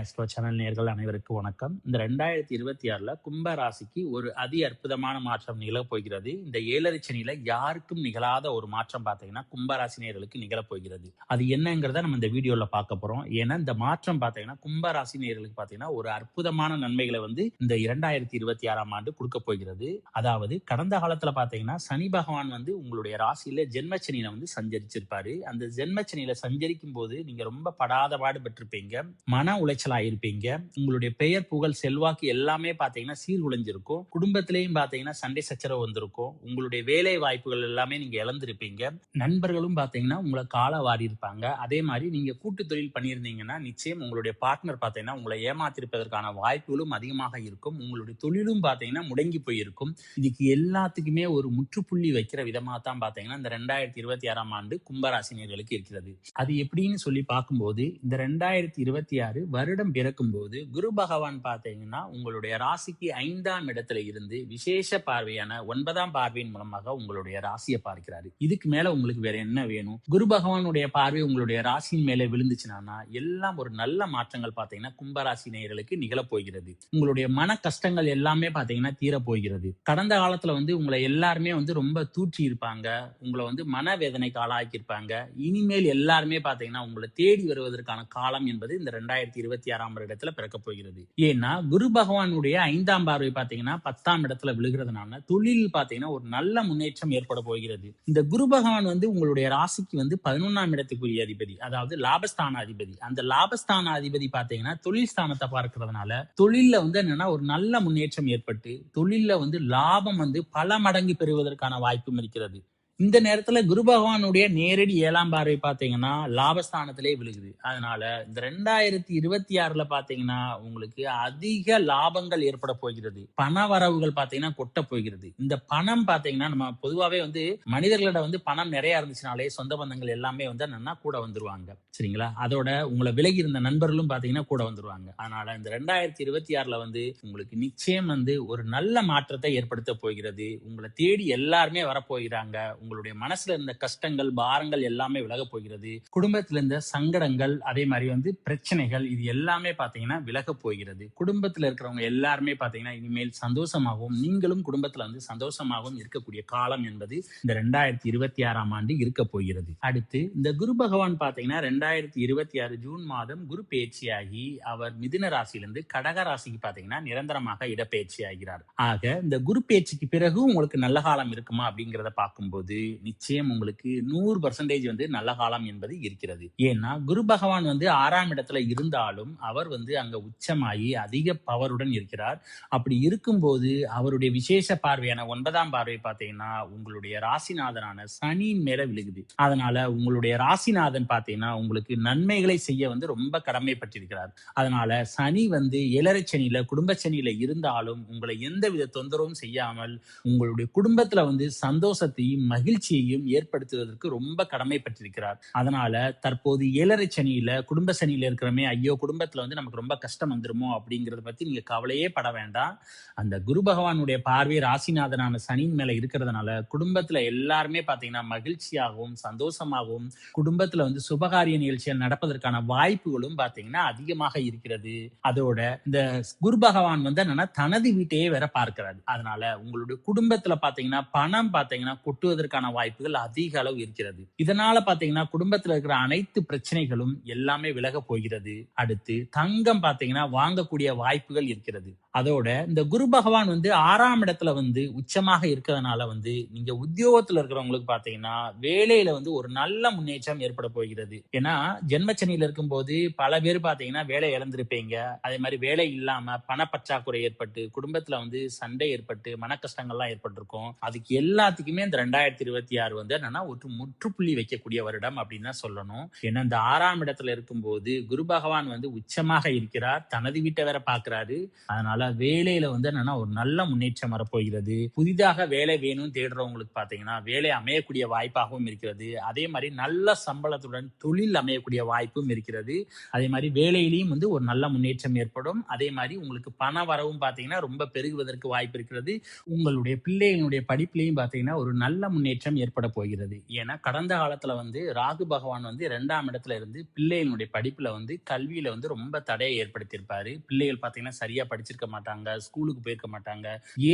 Astro channel நேர்கள் அனைவருக்கும் வணக்கம். இந்த ரெண்டாயிரத்தி இருபத்தி ஆறுல கும்ப ராசிக்கு ஒரு அதி அற்புதமான மாற்றம் நிகழப் போகிறது. இந்த ஏழரை சனியில யாருக்கும் நிகழாத ஒரு மாற்றம் பார்த்தீங்கன்னா கும்ப ராசி நேர்களுக்கு நிகழப் போகிறது. அது என்னங்கிறத நம்ம இந்த வீடியோல பார்க்க போறோம். ஏன்னா இந்த மாற்றம் பார்த்தீங்கன்னா கும்ப ராசி நேர்களுக்கு பார்த்தீங்கன்னா ஒரு அற்புதமான நன்மைகளை வந்து இந்த இரண்டாயிரத்தி இருபத்தி ஆறாம் ஆண்டு கொடுக்க போகிறது. அதாவது கடந்த காலத்துல பார்த்தீங்கன்னா சனி பகவான் வந்து உங்களுடைய ராசியில ஜென்மச்சனியில வந்து சஞ்சரிச்சிருப்பாரு. அந்த ஜென்மச்சனியில சஞ்சரிக்கும் போது நீங்க ரொம்ப படாத பாடு பெற்றிருப்பீங்க மன உளைச்சல் ஆயிருப்பீங்க உங்களுடைய பெயர் புகழ் செல்வாக்கு எல்லாமே பாத்தீங்கன்னா சீர்குலைஞ்சிருக்கும் குடும்பத்திலையும் பாத்தீங்கன்னா சண்டை சச்சரவு வந்திருக்கும். உங்களுடைய வேலை வாய்ப்புகள் எல்லாமே நீங்க இழந்திருப்பீங்க. நண்பர்களும் பாத்தீங்கன்னா உங்களை கால வாரி இருப்பாங்க அதே மாதிரி நீங்க கூட்டு தொழில் பண்ணியிருந்தீங்கன்னா நிச்சயம் உங்களுடைய பார்ட்னர் பாத்தீங்கன்னா உங்களை ஏமாத்திருப்பதற்கான வாய்ப்புகளும் அதிகமாக இருக்கும். உங்களுடைய தொழிலும் பாத்தீங்கன்னா முடங்கி போயிருக்கும். இதுக்கு எல்லாத்துக்குமே ஒரு முற்றுப்புள்ளி வைக்கிற விதமா தான் பாத்தீங்கன்னா இந்த ரெண்டாயிரத்தி இருபத்தி ஆறாம் ஆண்டு கும்பராசினியர்களுக்கு இருக்கிறது. அது எப்படின்னு சொல்லி பார்க்கும்போது இந்த ரெண்டாயிரத்தி இருபத்தி ஆறு வருடம் பிறக்கும் போது குரு பகவான் பார்த்தீங்கன்னா உங்களுடைய ராசிக்கு ஐந்தாம் இடத்துல இருந்து விசேஷ பார்வையான ஒன்பதாம் பார்வையின் மூலமாக உங்களுடைய ராசியை பார்க்கிறாரு. இதுக்கு மேல உங்களுக்கு வேற என்ன வேணும்? குரு பகவானுடைய பார்வை உங்களுடைய ராசியின் மேல விழுந்துச்சுன்னா எல்லாம் ஒரு நல்ல மாற்றங்கள் பார்த்தீங்கன்னா கும்பராசி நேயர்களுக்கு நிகழப் போகிறது உங்களுடைய மன கஷ்டங்கள் எல்லாமே பார்த்தீங்கன்னா தீரப் போகிறது கடந்த காலத்துல வந்து உங்களை எல்லாருமே வந்து ரொம்ப தூற்றி இருப்பாங்க. உங்களை வந்து மனவேதனைக்கு ஆளாக்கி இருப்பாங்க இனிமேல் எல்லாருமே பாத்தீங்கன்னா உங்களை தேடி வருவதற்கான காலம் என்பது இந்த ரெண்டாயிரத்தி இருபத்தி ஆறாம் இடத்துல பிறக்க போகிறது. ஏன்னா குரு பகவானுடைய ஐந்தாம் பார்வை பாத்தீங்கன்னா பத்தாம் இடத்துல விழுகிறதுனால தொழில் பாத்தீங்கன்னா ஒரு நல்ல முன்னேற்றம் ஏற்பட போகிறது. இந்த குரு பகவான் வந்து உங்களுடைய ராசிக்கு வந்து பதினொன்னாம் இடத்துக்குரிய அதிபதி அதாவது லாபஸ்தான அதிபதி அந்த லாபஸ்தான அதிபதி பாத்தீங்கன்னா தொழில் ஸ்தானத்தை பார்க்கறதுனால தொழில்ல வந்து என்னன்னா ஒரு நல்ல முன்னேற்றம் ஏற்பட்டு தொழில்ல வந்து லாபம் வந்து பல மடங்கு பெறுவதற்கான வாய்ப்பும் இருக்கிறது. இந்த நேரத்துல குரு பகவானுடைய நேரடி ஏழாம் பார்வை பாத்தீங்கன்னா லாபஸ்தானத்திலே விழுகுது. அதனால இந்த ரெண்டாயிரத்தி இருபத்தி ஆறுல பாத்தீங்கன்னா உங்களுக்கு அதிக லாபங்கள் ஏற்பட போகிறது. பண வரவுகள் பாத்தீங்கன்னா கொட்ட போகிறது. இந்த பணம் பாத்தீங்கன்னா நம்ம பொதுவாவே வந்து மனிதர்களிட வந்து பணம் நிறைய இருந்துச்சுனாலே சொந்த பந்தங்கள் எல்லாமே வந்து என்னன்னா கூட வந்துருவாங்க. சரிங்களா? அதோட உங்களை விலகி இருந்த நண்பர்களும் பாத்தீங்கன்னா கூட வந்துருவாங்க. அதனால இந்த ரெண்டாயிரத்தி இருபத்தி ஆறுல வந்து உங்களுக்கு நிச்சயம் வந்து ஒரு நல்ல மாற்றத்தை ஏற்படுத்த போகிறது. உங்களை தேடி எல்லாருமே வரப்போகிறாங்க உங்களுடைய மனசுல இருந்த கஷ்டங்கள் பாரங்கள் எல்லாமே விலக போகிறது. குடும்பத்துல இருந்த சங்கடங்கள் அதே மாதிரி வந்து பிரச்சனைகள் இது எல்லாமே பாத்தீங்கன்னா விலக போகிறது. குடும்பத்துல இருக்கிறவங்க எல்லாருமே பாத்தீங்கன்னா இனிமேல் சந்தோஷமாகவும் நீங்களும் குடும்பத்துல வந்து சந்தோஷமாகவும் இருக்கக்கூடிய காலம் என்பது இந்த ரெண்டாயிரத்தி இருபத்தி ஆறாம் ஆண்டு இருக்க போகிறது. அடுத்து இந்த குரு பகவான் பாத்தீங்கன்னா ரெண்டாயிரத்தி இருபத்தி ஆறு ஜூன் மாதம் குரு பேச்சியாகி அவர் மிதுன ராசியிலிருந்து கடக ராசிக்கு பாத்தீங்கன்னா நிரந்தரமாக இடப்பெயர்ச்சி ஆகிறார். ஆக இந்த குரு பேச்சுக்கு பிறகு உங்களுக்கு நல்ல காலம் இருக்குமா அப்படிங்கிறத பார்க்கும்போது நிச்சயம் உங்களுக்கு நூறு பர்சன்டேஜ் வந்து நல்ல காலம் என்பது இருக்கிறது. ஏன்னா குரு பகவான் வந்து ஆறாம் இடத்துல இருந்தாலும் அவர் வந்து அங்க உச்சமாகி அதிக பவருடன் இருக்கிறார். அப்படி இருக்கும்போது அவருடைய விசேஷ பார்வையான ஒன்பதாம் பார்வை பார்த்தீங்கன்னா உங்களுடைய ராசிநாதனான சனியின் மேல விழுகுது. அதனால உங்களுடைய ராசிநாதன் பார்த்தீங்கன்னா உங்களுக்கு நன்மைகளை செய்ய வந்து ரொம்ப கடமைப்பட்டிருக்கிறார். அதனால சனி வந்து ஏழரை சனியில குடும்ப சனியில இருந்தாலும் உங்களை எந்தவித தொந்தரவும் செய்யாமல் உங்களுடைய குடும்பத்துல வந்து சந்தோஷத்தையும் மகிழ்ச்சியையும் ஏற்படுத்துவதற்கு ரொம்ப கடமைப்பட்டிருக்கிறார். அதனால தற்போது ஏழரை சனியில குடும்ப சனியில இருக்கிறமே ஐயோ குடும்பத்துல வந்து நமக்கு ரொம்ப கஷ்டம் வந்துருமோ அப்படிங்கறத பத்தி நீங்க கவலையே பட வேண்டாம். அந்த குரு பகவானுடைய பார்வை ராசிநாதனான சனியின் மேல இருக்கிறதுனால குடும்பத்துல எல்லாருமே பாத்தீங்கன்னா மகிழ்ச்சியாகவும் சந்தோஷமாகவும் குடும்பத்துல வந்து சுபகாரிய நிகழ்ச்சிகள் நடப்பதற்கான வாய்ப்புகளும் பாத்தீங்கன்னா அதிகமாக இருக்கிறது. அதோட இந்த குரு பகவான் வந்து என்னன்னா தனது வீட்டையே வேற பார்க்கிறாரு. அதனால உங்களுடைய குடும்பத்துல பாத்தீங்கன்னா பணம் பாத்தீங்கன்னா கொட்டுவதற்கான வாய்ப்புகள் அதிக அளவு இருக்கிறது. இதனால பாத்தீங்கன்னா குடும்பத்துல இருக்கிற அனைத்து பிரச்சனைகளும் எல்லாமே விலக போகிறது. அடுத்து தங்கம் பாத்தீங்கன்னா வாங்கக்கூடிய வாய்ப்புகள் இருக்கிறது. அதோட இந்த குரு பகவான் வந்து ஆறாம் இடத்துல வந்து உச்சமாக இருக்கிறதுனால வந்து நீங்க உத்தியோகத்துல இருக்கிறவங்களுக்கு பாத்தீங்கன்னா வேலையில வந்து ஒரு நல்ல முன்னேற்றம் ஏற்பட போகிறது. ஏன்னா ஜென்மச்சனியில இருக்கும்போது பல பேர் பாத்தீங்கன்னா வேலை இழந்திருப்பீங்க. அதே மாதிரி வேலை இல்லாம பணப்பற்றாக்குறை ஏற்பட்டு குடும்பத்துல வந்து சண்டை ஏற்பட்டு மன கஷ்டங்கள்லாம் ஏற்பட்டிருக்கும். அதுக்கு எல்லாத்துக்குமே இந்த ரெண்டாயிரத்தி இருபத்தி ஆறு வந்து என்னன்னா ஒரு முற்றுப்புள்ளி வைக்கக்கூடிய வருடம் அப்படின்னு தான் சொல்லணும். ஏன்னா இந்த ஆறாம் இடத்துல இருக்கும்போது குரு பகவான் வந்து உச்சமாக இருக்கிறார். தனது வீட்டை வேற பாக்குறாரு. அதனால இருக்கிறதுனால வேலையில வந்து என்னன்னா ஒரு நல்ல முன்னேற்றம் வரப்போகிறது. புதிதாக வேலை வேணும்னு தேடுறவங்களுக்கு பாத்தீங்கன்னா வேலை அமையக்கூடிய வாய்ப்பாகவும் இருக்கிறது. அதே மாதிரி நல்ல சம்பளத்துடன் தொழில் அமையக்கூடிய வாய்ப்பும் இருக்கிறது. அதே மாதிரி வேலையிலையும் வந்து ஒரு நல்ல முன்னேற்றம் ஏற்படும். அதே மாதிரி உங்களுக்கு பண வரவும் பாத்தீங்கன்னா ரொம்ப பெருகுவதற்கு வாய்ப்பு இருக்கிறது. உங்களுடைய பிள்ளைகளுடைய படிப்புலையும் பாத்தீங்கன்னா ஒரு நல்ல முன்னேற்றம் ஏற்பட போகிறது. ஏன்னா கடந்த காலத்துல வந்து ராகு பகவான் வந்து இரண்டாம் இடத்துல இருந்து பிள்ளைகளுடைய படிப்புல வந்து கல்வியில வந்து ரொம்ப தடையை ஏற்படுத்தியிருப்பாரு. பிள்ளைகள் பாத்தீங்கன்னா சரியா படிச்சிருக்க மாட்டாங்க ஸ்கூலுக்கு போயிருக்க மாட்டாங்க.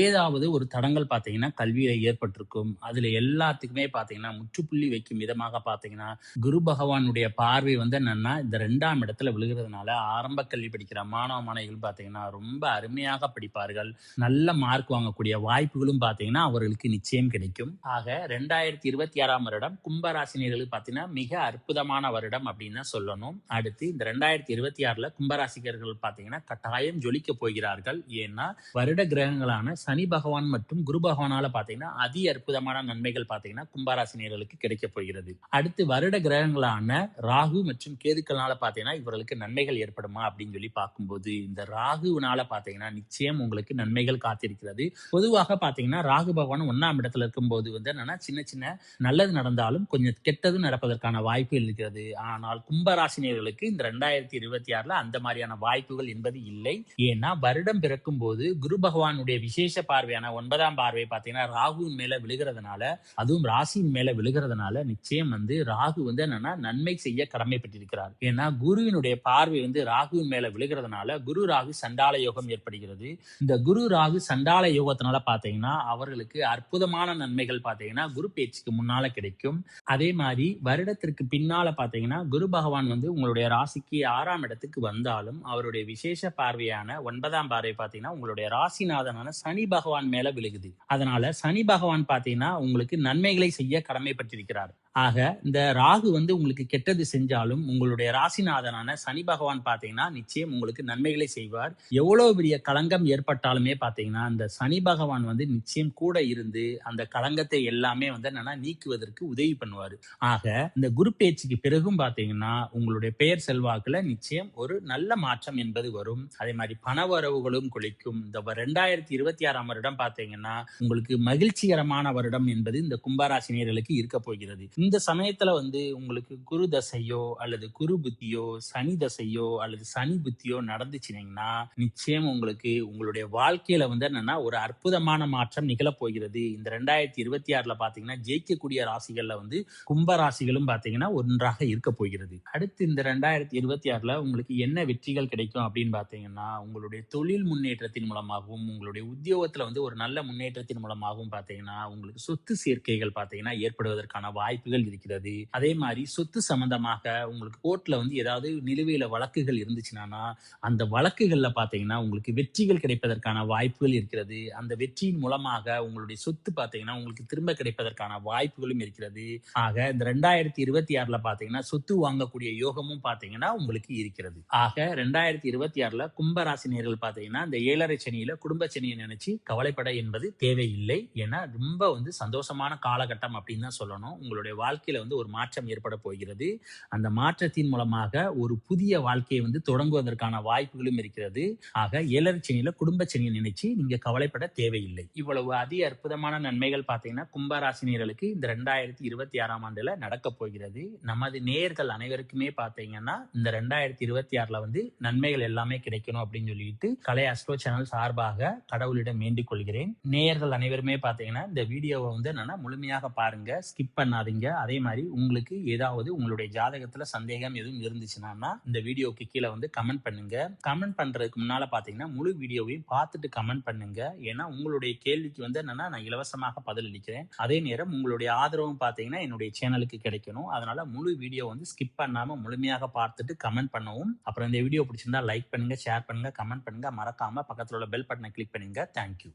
ஏதாவது ஒரு தடங்கள் பார்த்தீங்கன்னா கல்வியில ஏற்பட்டிருக்கும். அதுல எல்லாத்துக்குமே பார்த்தீங்கன்னா முற்றுப்புள்ளி வைக்கும் விதமாக பார்த்தீங்கன்னா குரு பகவானுடைய பார்வை வந்து என்னன்னா இந்த ரெண்டாம் இடத்துல விழுகிறதுனால ஆரம்ப கல்வி படிக்கிற மாணவ மாணவிகள் பார்த்தீங்கன்னா ரொம்ப அருமையாக படிப்பார்கள். நல்ல மார்க் வாங்கக்கூடிய வாய்ப்புகளும் பார்த்தீங்கன்னா அவர்களுக்கு நிச்சயம் கிடைக்கும். ஆக ரெண்டாயிரத்தி இருபத்தி ஆறாம் வருடம் கும்பராசினியர்களுக்கு பார்த்தீங்கன்னா மிக அற்புதமான வருடம் அப்படின்னு தான் சொல்லணும். அடுத்து இந்த ரெண்டாயிரத்தி இருபத்தி ஆறுல கும்பராசிகர்கள் பார்த்தீங்கன்னா கட்டாயம் ஜொலிக்க போகிறார்கள். ஏன்னா வருட கிரகங்களான சனி பகவான் மற்றும் குரு பகவானால பாத்தீங்கன்னா அதி அற்புதமான நன்மைகள் பாத்தீங்கன்னா கும்பராசினியர்களுக்கு கிடைக்க போகிறது. அடுத்து வருட கிரகங்களான ராகு மற்றும் கேதுக்கள்னால பாத்தீங்கன்னா இவர்களுக்கு நன்மைகள் ஏற்படுமா அப்படின்னு சொல்லி பார்க்கும்போது இந்த ராகுனால பாத்தீங்கன்னா நிச்சயம் உங்களுக்கு நன்மைகள் காத்திருக்கிறது. பொதுவாக பாத்தீங்கன்னா ராகு பகவான் ஒன்னாம் இடத்துல இருக்கும்போது வந்து என்னன்னா சின்ன சின்ன நல்லது நடந்தாலும் கொஞ்சம் கெட்டது நடப்பதற்கான வாய்ப்பு இருக்கிறது. ஆனால் கும்பராசினியர்களுக்கு இந்த ரெண்டாயிரத்தி இருபத்தி ஆறுல அந்த மாதிரியான வாய்ப்புகள் என்பது இல்லை. ஏன்னா வருடம் பிறக்கும் போது குரு பகவானுடைய விசேஷ பார்வையான ஒன்பதாம் பார்வை பாத்தீங்கன்னா ராகுவின் மேல விழுகிறதுனால அதுவும் ராசியின் மேல விழுகிறதுனால நிச்சயம் வந்து ராகு வந்து என்னன்னா நன்மை செய்ய கடமைப்பட்டிருக்கிறார். ஏன்னா குருவினுடைய பார்வை வந்து ராகுவின் மேல விழுகிறதுனால குரு ராகு சண்டால யோகம் ஏற்படுகிறது. இந்த குரு ராகு சண்டால யோகத்தினால பார்த்தீங்கன்னா அவர்களுக்கு அற்புதமான நன்மைகள் பார்த்தீங்கன்னா குரு பேச்சுக்கு முன்னால கிடைக்கும். அதே மாதிரி வருடத்திற்கு பின்னால பார்த்தீங்கன்னா குரு பகவான் வந்து உங்களுடைய ராசிக்கு ஆறாம் இடத்துக்கு வந்தாலும் அவருடைய விசேஷ பார்வையான ஒன்பதாம் பார்வை பாத்தீங்கன்னா உங்களுடைய ராசிநாதனான சனி பகவான் மேல விழுகுது. அதனால சனி பகவான் பாத்தீங்கன்னா உங்களுக்கு நன்மைகளை செய்ய கடமைப்பட்டிருக்கிறார். ஆக இந்த ராகு வந்து உங்களுக்கு கெட்டது செஞ்சாலும் உங்களுடைய ராசிநாதனான சனி பகவான் பார்த்தீங்கன்னா நிச்சயம் உங்களுக்கு நன்மைகளை செய்வார். எவ்வளவு பெரிய களங்கம் ஏற்பட்டாலுமே பார்த்தீங்கன்னா இந்த சனி பகவான் வந்து நிச்சயம் கூட இருந்து அந்த களங்கத்தை எல்லாமே வந்து என்னன்னா நீக்குவதற்கு உதவி பண்ணுவார். ஆக இந்த குரு பேச்சுக்கு பிறகும் பார்த்தீங்கன்னா உங்களுடைய பெயர் செல்வாக்குல நிச்சயம் ஒரு நல்ல மாற்றம் என்பது வரும். அதே மாதிரி பண வரவுகளும் குளிக்கும் இந்த ரெண்டாயிரத்தி இருபத்தி ஆறாம் வருடம் பார்த்தீங்கன்னா உங்களுக்கு மகிழ்ச்சிகரமான வருடம் என்பது இந்த கும்பராசினியர்களுக்கு இருக்க போகிறது. இந்த சமயத்துல வந்து உங்களுக்கு குரு தசையோ அல்லது குரு புத்தியோ சனி தசையோ அல்லது சனி புத்தியோ நடந்துச்சுனீங்கன்னா நிச்சயம் உங்களுக்கு உங்களுடைய வாழ்க்கையில வந்து என்னன்னா ஒரு அற்புதமான மாற்றம் நிகழப்போகிறது இந்த ரெண்டாயிரத்தி இருபத்தி ஆறுல பாத்தீங்கன்னா ஜெயிக்கக்கூடிய ராசிகள்ல வந்து கும்ப ராசிகளும் பாத்தீங்கன்னா ஒன்றாக இருக்க போகிறது. அடுத்து இந்த ரெண்டாயிரத்தி இருபத்தி ஆறுல உங்களுக்கு என்ன வெற்றிகள் கிடைக்கும் அப்படின்னு பாத்தீங்கன்னா உங்களுடைய தொழில் முன்னேற்றத்தின் மூலமாகவும் உங்களுடைய உத்தியோகத்துல வந்து ஒரு நல்ல முன்னேற்றத்தின் மூலமாகவும் பாத்தீங்கன்னா உங்களுக்கு சொத்து சேர்க்கைகள் பாத்தீங்கன்னா ஏற்படுவதற்கான வாய்ப்புகள் இருக்கிறது. அதே மாதிரி சொத்து சம்பந்தமாக உங்களுக்கு கோர்ட்ல வந்து ஏதாவது நிலுவையில வழக்குகள் இருந்துச்சுன்னா அந்த வழக்குகள்ல பாத்தீங்கன்னா உங்களுக்கு வெற்றிகள் கிடைப்பதற்கான வாய்ப்புகள் இருக்கிறது. அந்த வெற்றியின் மூலமாக உங்களுடைய சொத்து பாத்தீங்கன்னா உங்களுக்கு திரும்ப கிடைப்பதற்கான வாய்ப்புகளும் இருக்கிறது. ஆக இந்த ரெண்டாயிரத்தி இருபத்தி ஆறுல பாத்தீங்கன்னா சொத்து வாங்கக்கூடிய யோகமும் பாத்தீங்கன்னா உங்களுக்கு இருக்கிறது. ஆக ரெண்டாயிரத்தி இருபத்தி ஆறுல கும்பராசினியர்கள் பாத்தீங்கன்னா இந்த ஏழரை சனியில குடும்ப சனியை நினைச்சு கவலைப்பட என்பது தேவையில்லை. ஏன்னா ரொம்ப வந்து சந்தோஷமான காலகட்டம் அப்படின்னு தான் சொல்லணும். உங்களுடைய வாழ்க்கையில வந்து ஒரு மாற்றம் ஏற்பட போகிறது. அந்த மாற்றத்தின் மூலமாக ஒரு புதிய வாழ்க்கையை வந்து தொடங்குவதற்கான வாய்ப்புகளும் இருக்கிறது. ஆக ஏழரை சனியில குடும்ப சனியை நினைச்சு நீங்க கவலைப்பட தேவையில்லை. இவ்வளவு அதி அற்புதமான நன்மைகள் பார்த்தீங்கன்னா கும்பராசினியர்களுக்கு இந்த ரெண்டாயிரத்தி இருபத்தி ஆறாம் ஆண்டுல நடக்க போகிறது. நமது நேயர்கள் அனைவருக்குமே பார்த்தீங்கன்னா இந்த ரெண்டாயிரத்தி இருபத்தி ஆறுல வந்து நன்மைகள் எல்லாமே கிடைக்கணும் அப்படின்னு சொல்லிட்டு கலை அஸ்ட்ரோ சேனல் சார்பாக கடவுளிடம் வேண்டிக் கொள்கிறேன். நேயர்கள் அனைவருமே பார்த்தீங்கன்னா இந்த வீடியோவை வந்து என்னன்னா முழுமையாக பாருங்க. ஸ்கிப் பண்ணாதீங்க. அதே மாதிரி உங்களுக்கு ஏதாவது உங்களுடைய ஜாதகத்துல சந்தேகம் எதுவும் இருந்துச்சுன்னா இந்த வீடியோக்கு கீழே வந்து கமெண்ட் பண்ணுங்க. கமெண்ட் பண்றதுக்கு முன்னால பாத்தீங்கன்னா முழு வீடியோவையும் பார்த்துட்டு கமெண்ட் பண்ணுங்க. ஏன்னா உங்களுடைய கேள்விக்கு வந்து என்னன்னா நான் இலவசமாக பதிலளிக்கிறேன். அதே நேரம் உங்களுடைய ஆதரவும் பாத்தீங்கன்னா என்னுடைய சேனலுக்கு கிடைக்கணும். அதனால முழு வீடியோ வந்து ஸ்கிப் பண்ணாம முழுமையாக பார்த்துட்டு கமெண்ட் பண்ணவும். அப்புறம் இந்த வீடியோ பிடிச்சிருந்தா லைக் பண்ணுங்க ஷேர் பண்ணுங்க கமெண்ட் பண்ணுங்க. மறக்காம பக்கத்துல உள்ள பெல் பட்டனை கிளிக் பண்ணுங்க. தேங்க்யூ